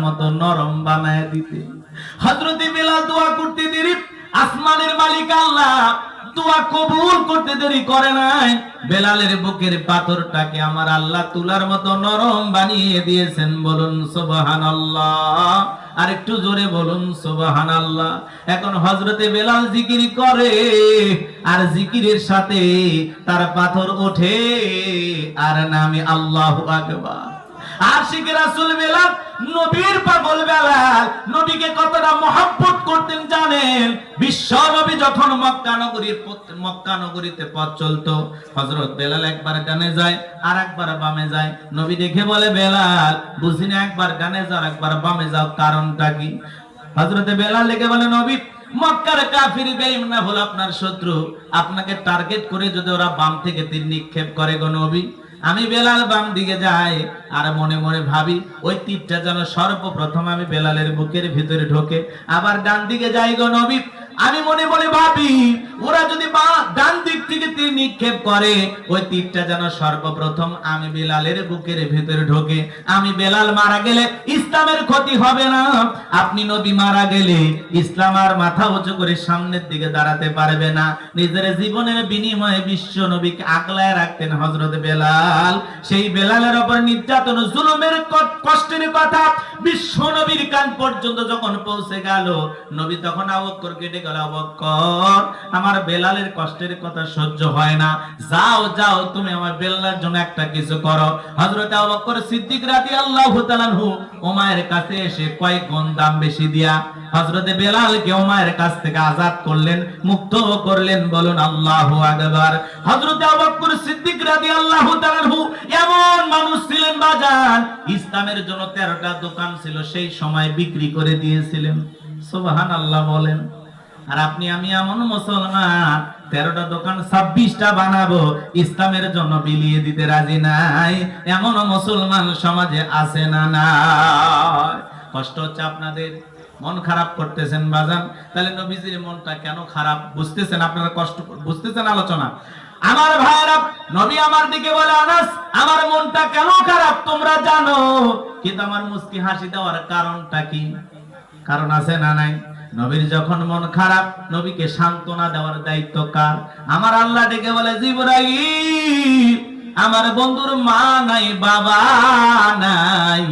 মতো নরম বানায় দিতে। হজরতে বেলাল দোয়া করতে দেরি, আসমানের মালিক আল্লাহ দোয়া কবুল করতে দেরি করে নাই। বেলালের বুকের পাথরটাকে আমার আল্লাহ তুলার মতো নরম বানিয়ে দিয়েছেন, বলুন আর একটু জোরে বলুন সুবহান এখন হজরতে বেলাল জিকির করে, আর জিকিরের সাথে তার পাথর ওঠে, আর নামে আল্লাহ আকবার। আশিক রাসূল বেলাল নবীর পাগল বেলাল নবীকে কতটা মহব্বত করতেন জানেন? বিশ্ব নবী যখন মক্কা নগরীর মক্কা নগরীতে পথ চলতো, হযরত বেলাল একবার গানে যায় আর একবার বামে যায়। নবী দেখে বলে, বেলাল, বুঝি না একবার গানে যাও একবার বামে যাও, কারণটা কি? হযরতে বেলাল দেখে বলে, নবী, মক্কার কাফির বেঈমান হলো আপনার শত্রু? আপনাকে টার্গেট করে যদি ওরা বাম থেকে তীর নিক্ষেপ করে গো নবী। আমি বেলাল বাম দিকে যাই, আর মনে মনে ভাবি, ওই তীরটা যেন সর্বপ্রথম আমি বেলালের বুকের ভিতরে ঢোকে। আবার ডান দিকে যাই গো নবী আমি মনে মনে ভাবি, ওরা যদি ডান দিক থেকে তীর নিক্ষেপ করে, ওই তীরটা যেন সর্বপ্রথম আমি বেলালের বুকের ভিতরে ঢোকে। আমি বেলাল মারা গেলে ইসলামের ক্ষতি হবে না। আপনি নবী মারা গেলে ইসলাম আর মাথা উঁচু করে সামনের দিকে দাঁড়াতে পারবে না। নিজের জীবনের বিনিময়ে বিশ্ব নবীকে আগলায় রাখতেন হজরত বেলাল। সেই বেলালের ওপর নির্যাতন, জুলুমের কষ্টের কথা বিশ্ব নবীর কান পর্যন্ত যখন পৌঁছে গেল, নবী তখন আবক্কর কেটে আবক্কর আমার বেলালের কষ্টের কথা সহ্য হয় না। যাও যাও, তুমি আমার বেলালের জন্য একটা কিছু করো। হযরত আবক্কর সিদ্দিক রাদিয়াল্লাহু তাআলা ওমায়ের কাছে এসে কয়েক গুণ দাম বেশি দিয়া হযরতে বেলালকে ওমায়ের কাছ থেকে আজাদ করলেন, মুক্ত করলেন, বলুন আল্লাহু আকবার। হযরতে আবু সিদ্দিক তাআলা আনহু এমন মানুষ ছিলেন বাজান, ইসলামের জন্য 13টা দোকান ছিল, সেই সময় বিক্রি করে দিয়েছিলেন। সুবহানাল্লাহ বলেন। আর আপনি, আমি এমন মুসলমান, তেরোটা দোকান ছাব্বিশটা বানাবো, ইসলামের জন্য বিলিয়ে দিতে রাজি নাই। এমন মুসলমান সমাজে আছে না নাই? কষ্ট হচ্ছে আপনাদের? মন খারাপ করতেছেন বাজান? তাহলে নবীজির মনটা কেন খারাপ? বুঝতেছেন আপনারা কষ্ট বুঝতেছেন আলোচনা? আমার ভাইরা, নবী আমার দিকে বলে, আনাস, আমার মনটা কেন খারাপ? তোমরা জানো। কিন্তু আমার মুস্কি হাসি দেওয়ার কারণটা কি? কারণ আছে না নাই? নবীর যখন মন খারাপ, নবীকে সান্ত্বনা দেওয়ার দায়িত্ব কার? আমার আল্লাহ ডেকে বলে, জিবরাইল, আমার বন্ধুর মা নাই, বাবা নাই।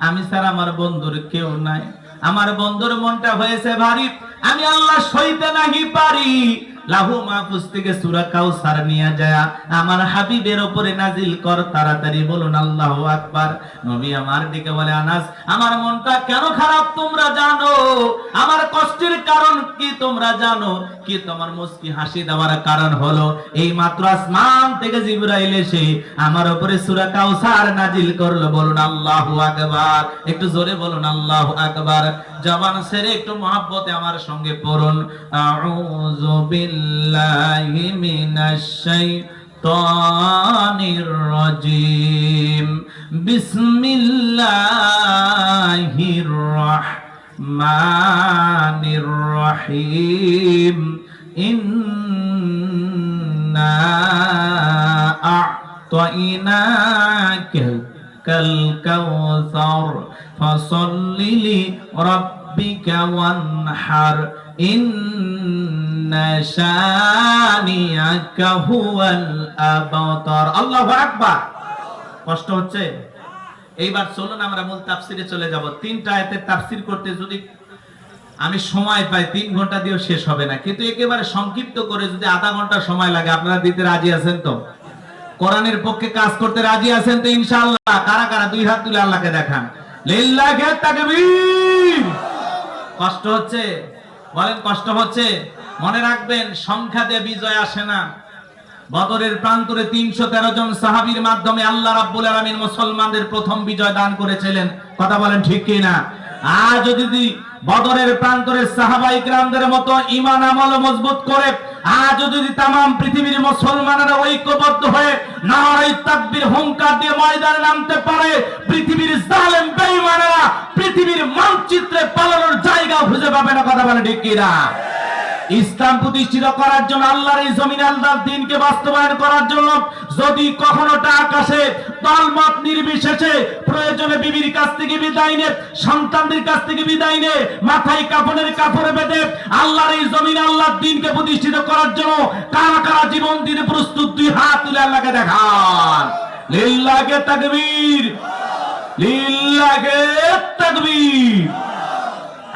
আমি স্যার, আমার বন্ধুর কেউ নাই। আমার বন্ধুর মনটা হয়েছে ভারী। আমি আল্লাহ সইতে নাহি পারি। লাহু মাহফুজ থেকে সূরা কাউসার নিয়ে যায়। আমার হাবিবের উপরে নাজিল কর, তাড়াতাড়ি বলুন, আল্লাহু আকবার। নবী আমার দিকে বলে, আনাস, আমার মনটা কেন খারাপ তোমরা জানো? আমার কষ্টের কারণ কি তোমরা জানো? কি তোমার মুস্কি হাসি দেওয়ার কারণ হলো? এই মাত্র আসমান থেকে জিবরাইল এসে আমার উপরে সূরা কাউসার নাজিল করল। বলুন, আল্লাহু আকবার। একটু জোরে বলুন, আল্লাহু আকবার। জবান ছেড়ে একটু মহাব্বতে আমার সঙ্গে পড়ুন। আউযু بالله من الشيطان الرجيم. بسم الله الرحمن الرحيم. إنا أعطيناك كالكوثر فصل لربك وانحر إن شانئك هو الأبتر الله أكبر কষ্ট হচ্ছে এইবার চলুন আমরা মূল তাফসিরে চলে যাব তিনটা আয়াতের তাফসির করতে যদি আমি সময় পাই তিন ঘন্টা দিয়েও শেষ হবে না কিন্তু একেবারে সংক্ষিপ্ত করে যদি আধা ঘন্টা সময় লাগে আপনারা দিতে রাজি আছেন তো কোরআনের পক্ষে কাজ করতে রাজি আছেন তো ইনশাআল্লাহ কারা কারা দুই হাত তুলে আল্লাহকে দেখান লিল্লাহি তাকবীর কষ্ট হচ্ছে? বলেন, কষ্ট হচ্ছে? মনে রাখবেন, সংখ্যা দিয়ে বিজয় আসে না। বদরের প্রান্তরে তিনশো তেরো জন সাহাবির মাধ্যমে আল্লাহ রাব্বুল আলামিন মুসলমানদের প্রথম বিজয় দান করেছিলেন। কথা বলেন ঠিক কি না আর যদি বদরের প্রান্তরে সাহাবাই গ্রামদের মতো ইমান আমল মজবুত করে আজ যদি তাম পৃথিবীর মুসলমানেরা ঐক্যবদ্ধ হয়ে নারাই তাকবীর হুঙ্কার দিয়ে ময়দানে নামতে পারে, পৃথিবীর জালেম বেঈমানেরা পৃথিবীর মানচিত্রে পালানোর জায়গা খুঁজে পাবে না, কথা বলে ঠিক কিনা? ইসলাম প্রতিষ্ঠিত করার জন্য আল্লাহর এই জমিন আল্লাহর দিনকে বাস্তবায়ন করার জন্য যদি কখনো আকাশে দলমত নির্বিশেষে প্রয়োজনে বিবির কাছ থেকে বিদায় নে, সন্তানদের কাছ থেকে বিদায় নে, মাথায় কাপড়ের কাপড়ে বেঁধে আল্লাহর এই জমিন আল্লাহর দিনকে প্রতিষ্ঠিত করার জন্য কারা কারা জীবন দিতে প্রস্তুত, দুই হাত তুলে আল্লাহকে দেখান। লিল্লাহে তাকবীর। লিল্লাহে তাকবীর।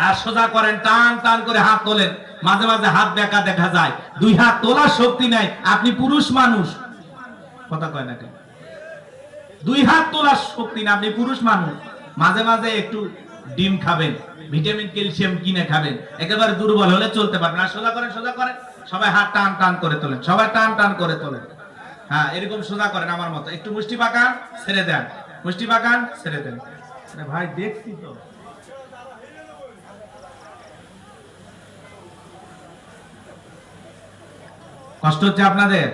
আর সোজা করেন, টান টান করে হাত তোলেন। মাঝে মাঝে হাত দেখা দেখা যায়। দুই হাত তোলার শক্তি নাই, আপনি পুরুষ মানুষ। কথা কয় না কেন? দুই হাত তোলার শক্তি না আপনি পুরুষ মানুষ। মাঝে মাঝে একটু ডিম খাবেন, ভিটামিন, ক্যালসিয়াম কিনে খাবেন। একেবারে দুর্বল হলে চলতে পারবেন আর সোজা করেন সোজা করেন। সবাই হাত টান টান করে তোলেন। সবাই টান টান করে তোলেন। হ্যাঁ এরকম সোজা করেন আমার মতো। একটু মুষ্টি পাকান, ছেড়ে দেন। মুষ্টি পাকান, ছেড়ে দেন। ভাই, দেখছি তো। কষ্ট হচ্ছে আপনাদের?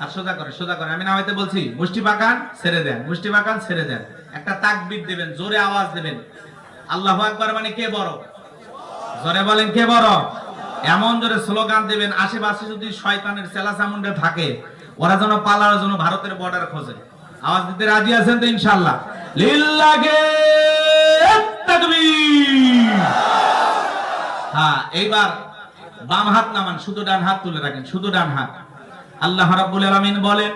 আর সোজা করে সোজা করে। আমি নামাইতে বলছি, মুষ্টি পাকান, ছেড়ে দেন। মুষ্টি পাকান, ছেড়ে দেন। একটা তাকবির দেবেন, জোরে আওয়াজ দেবেন। আল্লাহু আকবার মানে কে বড়? জোরে বলেন, কে বড়? এমন জোরে স্লোগান দেবেন, আশেপাশে যদি শয়তানের চেলা চামুন্ডা থাকে, ওরা যেন পালার জন্য ভারতের বর্ডার খোঁজে। আওয়াজ দিতে রাজি আছেন তো ইনশাআল্লাহ? লিল্লাহে তাকবীর! হ্যাঁ এইবার বাম হাত নামান, শুধু ডান হাত তুলে রাখেন, শুধু ডান হাত। আল্লাহ রাব্বুল আলামিন বলেন,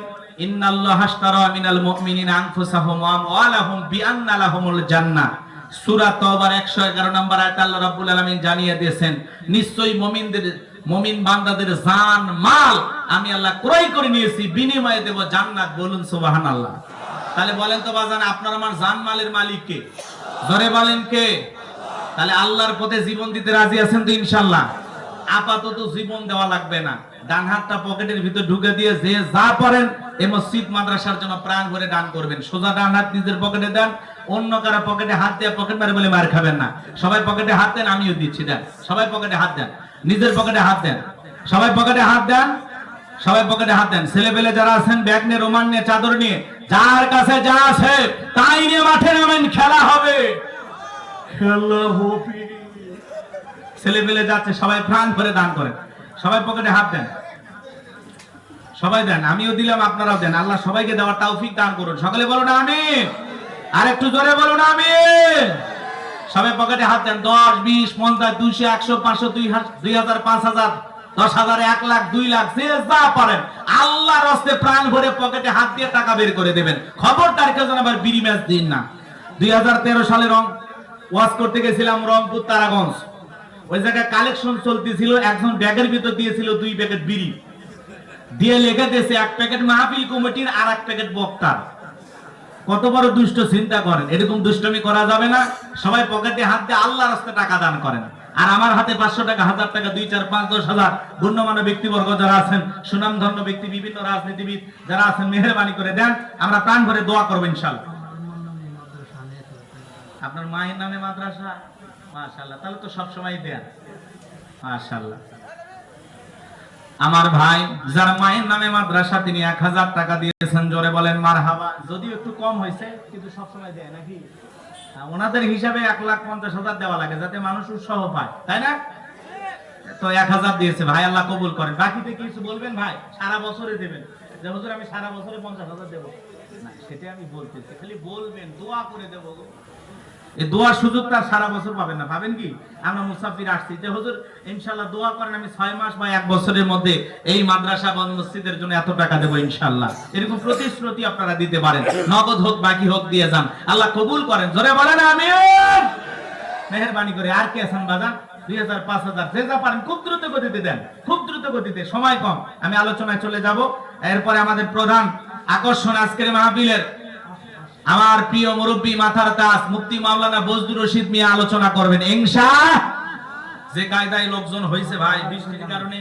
ইন্নাল্লাহা আশতারা মিনাল মুমিনিনা আনফুসাহুম ওয়া আমওয়ালাহুম বিআন্না লাহুমুল জান্নাহ। সূরা তওবার 111 নম্বর আয়াত আল্লাহ রাব্বুল আলামিন জানিয়ে দিয়েছেন, নিশ্চয়ই মুমিনদের, মুমিন বান্দাদের জান, মাল আমি আল্লাহ ক্রয় করে নিয়েছি, বিনিময়ে দেব জান্নাত। বলুন, সুবহানাল্লাহ। তাহলে বলেন তো বাজান, আপনার আমার জান, মালের মালিক কে? জোরে বলেন কে? তাহলে আল্লাহর পথে জীবন দিতে রাজি আছেন তো ইনশাল্লাহ আপাতত জীবন দেওয়া লাগবে না। ডান হাতটা পকেটের ভিতর ঢুকে দিয়ে যে যা পারেন এই মসজিদ মাদ্রাসার জন্য প্রাণ ভরে দান করবেন। সোজা ডান হাত নিজের পকেটে দেন, অন্য কারও পকেটে হাত দিয়ে পকেট মারে বলে মার খাবেন না। সবাই পকেটে হাত দেন, আমিও দিচ্ছি, দেন। সবাই পকেটে হাত দেন, নিজের পকেটে হাত দেন। সবাই পকেটে হাত দেন, সবাই পকেটে হাত দেন। ছেলে পেলে যারা আছেন, ব্যাগ নিয়ে রোমান নিয়ে, চাদর নিয়ে, যার কাছে যা আছে, তাই নিয়ে মাঠে নামেন, খেলা হবে। খেলা হবে। ছেলে পেলে যাচ্ছে, সবাই প্রাণ করে দান করেন সবাই পকেটে হাত দেন। সবাই দেন, আমিও দিলাম, আপনারাও দেন। আল্লাহ সবাইকে দেওয়ার তৌফিক দান করুন। সকলে বলুন আমিন। আর একটু জোরে বলুন আমিন। সবাই পকেটে হাত দেন। দশ, বিশ, পঞ্চাশ, দুইশো, একশো, পাঁচশো দুই হাজার, পাঁচ হাজার, দশ হাজার, এক লাখ, দুই লাখ, যে যা পারেন। আল্লাহর হস্তে প্রাণ ভরে পকেটে হাত দিয়ে টাকা বের করে দেবেন। খবরদার কেউ যেন আবার বিড়ি ম্যাচ দিন না। দুই হাজার তেরো সালে রং, ওয়াজ করতে গেছিলাম রংপুর, তারাগঞ্জ। ওই জায়গায় কালেকশন চলতেছিল, একজন ব্যাগের ভিতর দিয়েছিল দুই প্যাকেট বিড়ি। দিয়ে লেখা দিয়েছে, এক প্যাকেট মাহফিল কমিটির আর এক প্যাকেট বক্তার। কত বড় দুষ্ট চিন্তা করেন, এরকম দুষ্টমি করা যাবে না। সবাই পকেটে হাত দিয়ে আল্লাহ রাস্তায় টাকা দান করেন। আর আমার হাতে পাঁচশো টাকা, হাজার টাকা, দুই, চার, পাঁচ, দশ হাজার গণ্যমান্য ব্যক্তিবর্গ যারা আছেন, সুনামধন্য ব্যক্তি, বিভিন্ন রাজনীতিবিদ যারা আছেন, মেহরবানি করে দেন, আমরা প্রাণ ভরে দোয়া করব ইনশাল্লাহ। আপনার মায়ের নামে মাদ্রাসা? মাশাল্লাহ তাহলে তো সবসময় দেন মাশাল্লাহ আমার ভাই, যার মায়ের নামে মাদ্রাসা, তিনি এক হাজার টাকা দিয়েছেন, জোরে বলেন মার হাবা যদিও একটু কম হয়েছে, কিন্তু সবসময় দেয় নাকি? ওনাদের হিসাবে এক লাখ পঞ্চাশ হাজার দেওয়া লাগে, যাতে মানুষ উৎসাহ পায়, তাই না? তো এক হাজার দিয়েছে, ভাই, আল্লাহ কবুল করেন। বাকিতে কিছু বলবেন ভাই? সারা বছরে দেবেন। যে হুজুর, আমি সারা বছরে পঞ্চাশ হাজার দেবো। না সেটা আমি বলতেছি, খালি বলবেন, দোয়া করে দেবো। এই দোয়ার সুযোগ তার সারা বছর পাবেন না। পাবেন কি? আমরা মুসাফির আসছি। যে হুজুর, ইনশাল্লাহ দোয়া করেন আমি ছয় মাস বা এক বছরের মধ্যে এই মাদ্রাসা বা মসজিদের জন্য এত টাকা দেবো ইনশাল্লাহ। এরকম প্রতিশ্রুতি আপনারা দিতে পারেন। নগদ হোক, বাকি হোক, দিয়ে যান। আল্লাহ কবুল করেন। জোরে বলেন আমি মেহরবানি করে আর কে আছেন বাজান? দুই হাজার পাঁচ হাজার। যে যা পারেন, খুব দ্রুত গতিতে দেন। খুব দ্রুত গতিতে। সময় কম। আমি আলোচনায় চলে যাব। এরপরে আমাদের প্রধান আকর্ষণ আজকের মাহফিলের আমার প্রিয় মুরব্বী মাথার তাস মুক্তি মাওলানা বজদুর রশিদ মিয়া আলোচনা করবেন। ইনশা যে কায়দায় লোকজন হয়েছে ভাই, বৃষ্টির কারণে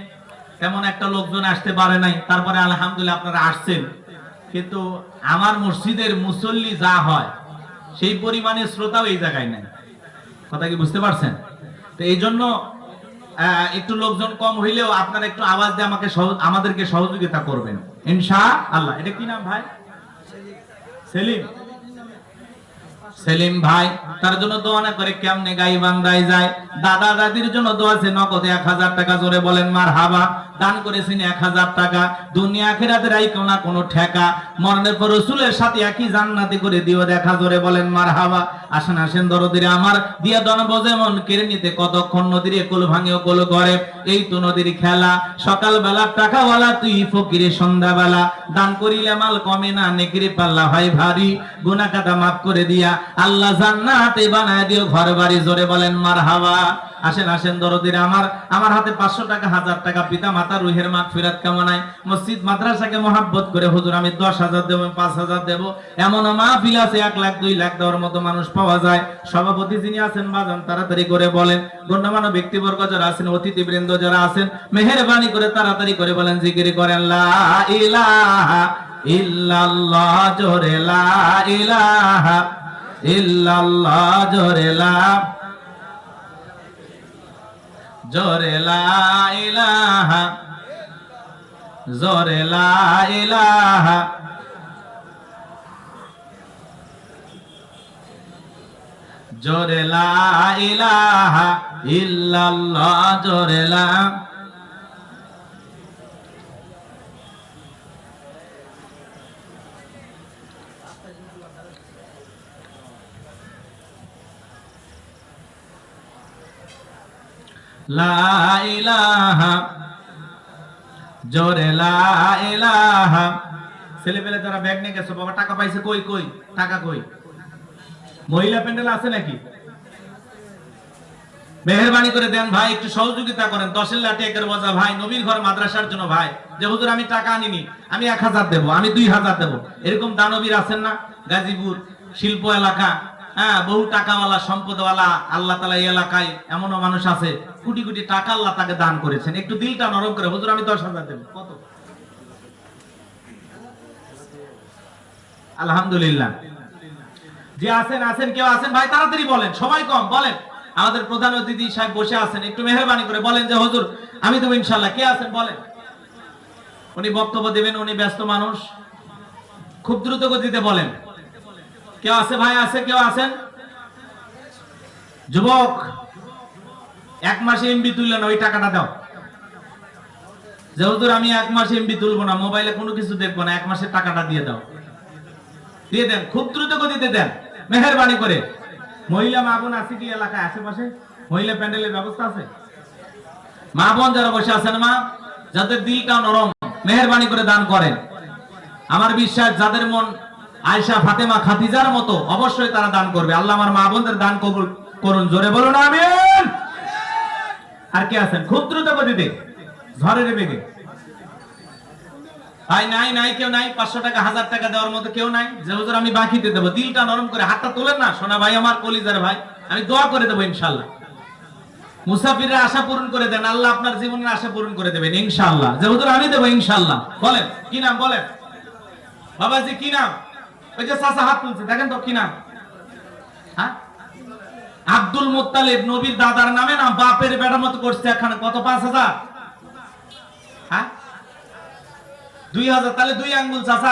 তেমন একটা লোকজন আসতে পারে নাই। তারপরে আলহামদুলিল্লাহ আপনারা আসছেন। কিন্তু আমার মসজিদের মুসল্লি যা হয়, সেই পরিমাণে শ্রোতাও এই জায়গায় নাই। কথা কি বুঝতে পারছেন? তো এই জন্য একটু লোকজন কম হইলেও আপনারা একটু আওয়াজ দিয়ে আমাকে আমাদেরকে সহযোগিতা করবেন। ইনশা আল্লাহ। এটা কি নাম ভাই? সেলিম। সেলিম ভাই, তার জন্য দোয়া না করে কেমনে গাই বান্দায় যায়? দাদা দাদির জন্য দোয়া আছে, নগদে এক হাজার টাকা, জোরে বলেন মার হাবা দান করেছেন এক হাজার টাকা। দুনিয়া আখেরাতে রাইকো না কোনো ঠেকা। মরণের পর রসুলের সাথে একই জান্নাতি করে দিও দেখা, জোরে বলেন মার হাবা আসেন আসেন দরদিরে আমার। দিয়া দন বজে মন, কেড়ে নিতে কতক্ষণ নদীর কোল ভাঙে কোল করে এই তো নদীর খেলা। সকাল বেলা টাকাওয়ালা, তুই ফকিরে সন্ধ্যাবেলা। দান করিলে মাল কমে না নেকিরে পাল্লা হয় ভারী। গুনা কাটা মাফ করে দিয়া আল্লাহ জান্নাতে বানায় দিও ঘর বাড়ি জোরে বলেন মার হাওয়া আসেন আসেন, দরদির আমার আমার হাতে পাঁচশো টাকা, হাজার টাকা পিতা মাতা রুহের মাঠ ফেরাত কামনায় মসজিদ, মাদ্রাসাকে মহাব্বত করে, হুজুর, আমি দশ হাজার দেবো পাঁচ হাজার দেবো। এমন মাহফিল আছে, এক লাখ, দুই লাখ দেওয়ার মতো মানুষ পাওয়া যায়। সভাপতি যিনি আছেন, বাজান, তাড়াতাড়ি করে বলেন। গণ্যমান্য ব্যক্তিবর্গ যারা আছেন অতিথি বৃন্দ যারা আছেন, মেহেরবানি করে তাড়াতাড়ি করে বলেন, জিকিরি করেন, লা ইলাহা ইল্লাল্লাহ, জোরে লা ইলাহা ইল্লাল্লাহ জোরে লা জোরে লা ইলাহা জোরে লা ইলাহা। জোরে লা ইলাহা ইল্লাল্লাহ জোরে ছেলে পেলে ব্যাগ নিয়ে গেছো কই কই, টাকা কই? মহিলা প্যান্ডেল আছে নাকি? মেহরবানি করে দেন ভাই, একটু সহযোগিতা করেন। দশের একের বজা ভাই, নবীর ঘর মাদ্রাসার জন্য, ভাই। যে হুজুর, আমি টাকা আনিনি, আমি এক হাজার দেবো, আমি দুই হাজার দেবো। এরকম দানবীর আছেন না? গাজীপুর, শিল্প এলাকা হ্যাঁ বহু টাকাওয়ালা, সম্পদওয়ালা আল্লাহ তালা এলাকায় এমনও মানুষ আছে, কোটি কোটি টাকা আল্লাহ তাকে দান করেছেন। একটু দিলটা নরম করে, হুজুর আমি দশ হাজার দেবো কত? আলহামদুলিল্লাহ। যে আছেন আছেন, কেউ আছেন? ভাই, তাড়াতাড়ি বলেন, সময় কম, বলেন। আমাদের প্রধান অতিথি সাহেব বসে আছেন, একটু মেহরবানি করে বলেন যে, হুজুর, আমি তো ইনশাল্লাহ কে আছেন, বলেন? উনি বক্তব্য দেবেন, উনি ব্যস্ত মানুষ। খুব দ্রুত গতিতে বলেন। কেউ আছে ভাই আছে, কেউ আছেন? যুবক, এক মাসে এমবি তুললেন ওই টাকাটা দাও। যেহেতু আমি এক মাসে এমবি তুলবো না, মোবাইলে কোনো কিছু দেখব না, এক মাসের টাকাটা দিয়ে দাও। দিয়ে দেন, খুব দ্রুত গতিতে দেন, মেহরবানি করে। মহিলা মা বোন আছে কি এলাকায়, আশেপাশে? মহিলা প্যান্ডেলের ব্যবস্থা আছে? মা বোন যারা বসে আছেন মা, যাদের দিলটা নরম, মেহরবানি করে দান করেন। আমার বিশ্বাস, যাদের মন আয়সা ফাতেমা খাতিজার মতো অবশ্যই তারা দান করবে। আল্লাহ আমার মা বোনদের দান কবুল করুন। জোরে বলুন, আমিন। আর কে আছেন? খুব দ্রুত গতিতে। ঝড়ের বেগে। ভাই, নাই নাই, কেউ নাই। পাঁচশো টাকা, হাজার টাকা দেওয়ার মতো কেউ নাই। যে হুজুর, আমি বাকিতে দেবো। দিলটা নরম করে হাতটা তোলেন না? সোনা ভাই, আমার কলিজার ভাই, আমি দোয়া করে দেবো ইনশাল্লাহ। মুসাফিরের আশা পূরণ করে দেন। আল্লাহ আপনার জীবনের আশা পূরণ করে দেবেন ইনশাল্লাহ। যে হুজুর, আমি দেবো ইনশাল্লাহ। বলেন, কি নাম বলেন? বাবাজি, কি নাম? ওই যে চাচা হাত তুলছে, দেখেন তো কি হ্যাঁ? আব্দুল মোত্তালিব, নবীর দাদার নামে না বাপের বেড়া মতো করছে এখানে, কত, পাঁচ হাজার? হ্যাঁ? দুই হাজার, তাহলে দুই আঙ্গুল, চাচা।